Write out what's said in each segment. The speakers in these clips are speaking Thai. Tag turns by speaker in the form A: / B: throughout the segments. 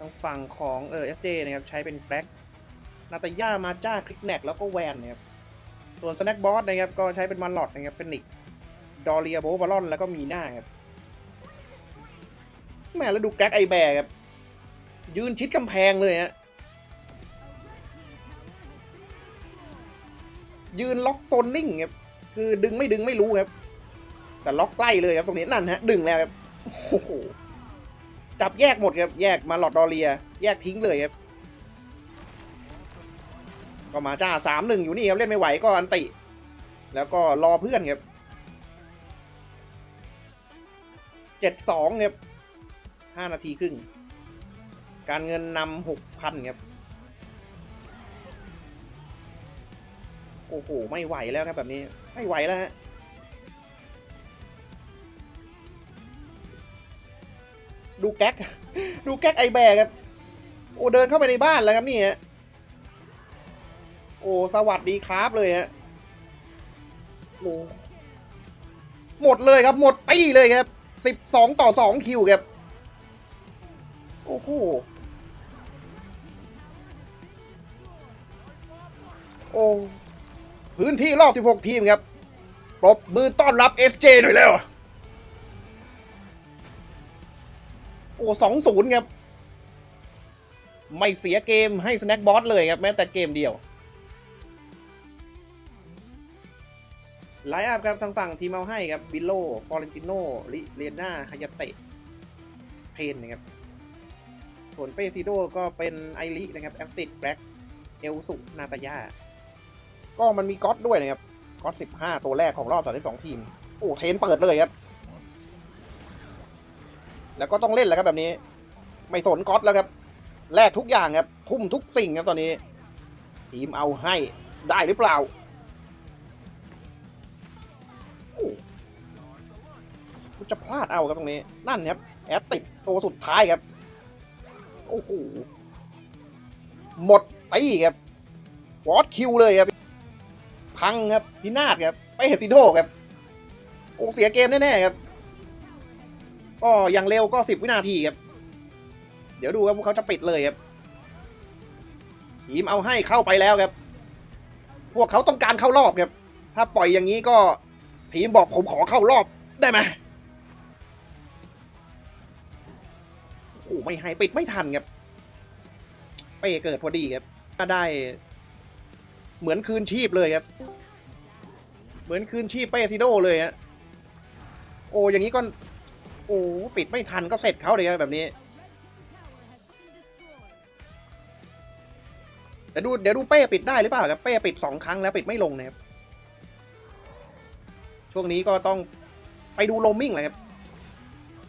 A: ทางฝั่งของเออ FJ นะครับใช้เป็นแบล็กนาตาย่ามาจ้าคลิกแนกแล้วก็แวนนะครับส่วนสแน็คบอสนะครับก็ใช้เป็นมันลอดนะครับเป็นนิกดอเรียโบบาลอนแล้วก็มีหน้าครับแม่แล้วดูแก๊กไอแบร์ครับยืนชิดกำแพงเลยฮะยืนล็อกโซนนิ่งครับคือดึงไม่ดึงไม่รู้ครับ แต่ล็อกใกล้เลยครับตรงนี้นั่นฮะ ดึงแล้วครับโอ้โห จับแยกหมดครับแยกมาหลอดดอเรีย แยกทิ้งเลยครับก็มาจ้าสามหนึ่งอยู่นี่ครับเล่นไม่ไหวก็อันติ แล้วก็รอเพื่อนครับเจ็ดสองครับห้านาทีครึ่ง การเงินนำหกพันครับโอ้โหไม่ไหวแล้วครับแบบนี้ ไม่ไหวแล้วฮะ ดูแก๊ก ดูแก๊กไอแบกครับ โอ้เดินเข้าไปในบ้านแล้วครับนี่ฮะ โอ้สวัสดีครับเลยฮะ โอ้หมดเลยครับ หมดปีเลยครับสิบสองต่อสองคิวครับ โอ้โห โอ้พื้นที่รอบ 16 ทีมครับ ปรบมือต้อนรับ FJ หน่อยแล้ว โอ้สองศูนย์ครับ ไม่เสียเกมให้สแน็คบอสเลยครับ แม้แต่เกมเดียวไลน์อัพครับทางฝั่งทีมเอาให้ครับบิโลฟอเรนติโนลิเลียนาฮายาเตะเพนนะครับส่วนเปซิโดก็เป็นไอรินะครับแอสติดแบล็กเอลสุนาตายาก็มันมีก๊อตด้วยนะครับก๊อตสิบห้าตัวแรกของรอบสามสิบสองทีม โอ้ เทนเปิดเลยครับ แล้วก็ต้องเล่นแล้วครับแบบนี้ ไม่สนก๊อตแล้วครับแลกทุกอย่างครับทุ่มทุกสิ่งครับตอนนี้ ทีมเอาให้ได้หรือเปล่าโอ้กูจะพลาดเอาครับตรงนี้ นั่นครับแอตติดตัวสุดท้ายครับโอ้โหหมดไปครับวอตคิวเลยครับ พังครับพินาศครับไปเฮซิโดครับโอ้เสียเกมแน่ๆครับ ก็อย่างเร็วก็สิบวินาทีครับ เดี๋ยวดูครับพวกเขาจะปิดเลยครับทีมเอาให้เข้าไปแล้วครับ พวกเขาต้องการเข้ารอบครับ ถ้าปล่อยอย่างนี้ก็ทีมบอกผมขอเข้ารอบได้ไหมโอ้ไม่ให้ปิดไม่ทันครับเป้เกิดพอดีครับก็ได้ เหมือนคืนชีพเลยครับ เหมือนคืนชีพเป้ซิโดเลยฮะโอ้อย่างนี้ก็ โอ้ปิดไม่ทันก็เสร็จเขาเลยครับแบบนี้เดี๋ยวดูเดี๋ยวดูเป้ปิดได้หรือเปล่าครับเป้ปิดสองครั้งแล้วปิดไม่ลงนะครับช่วงนี้ก็ต้องไปดูโรมมิ่งเลยครับ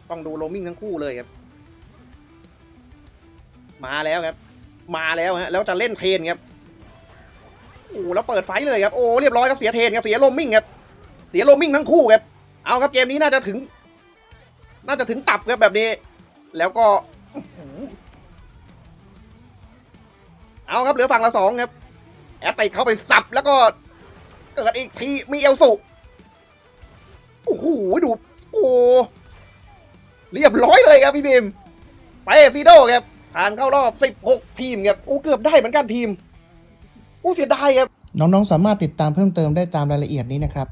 A: ต้องดูโรมมิ่งทั้งคู่เลยครับ มาแล้วครับ มาแล้วฮะแล้วจะเล่นเทนครับโอ้แล้วเปิดไฟเลยครับโอ้เรียบร้อยครับเสียเทนครับเสียโรมมิ่งครับเสียโรมมิ่งทั้งคู่ครับเอาครับเกมนี้น่าจะถึง น่าจะถึงตับครับแบบนี้ แล้วก็เอาครับเหลือฝั่งละสองครับ แอตติเข้าไปสับแล้วก็เกิดอีกทีมีเอลสุโอ้โหดูโอ้เรียบร้อยเลยครับพี่บีมไปซีโดครับผ่านเข้ารอบ 16 ทีมครับโอ้เกือบได้เหมือนกันทีมโอ้เสียดายครับ
B: น้องๆ สามารถติดตามเพิ่มเติมได้ตามรายละเอียดนี้นะครับ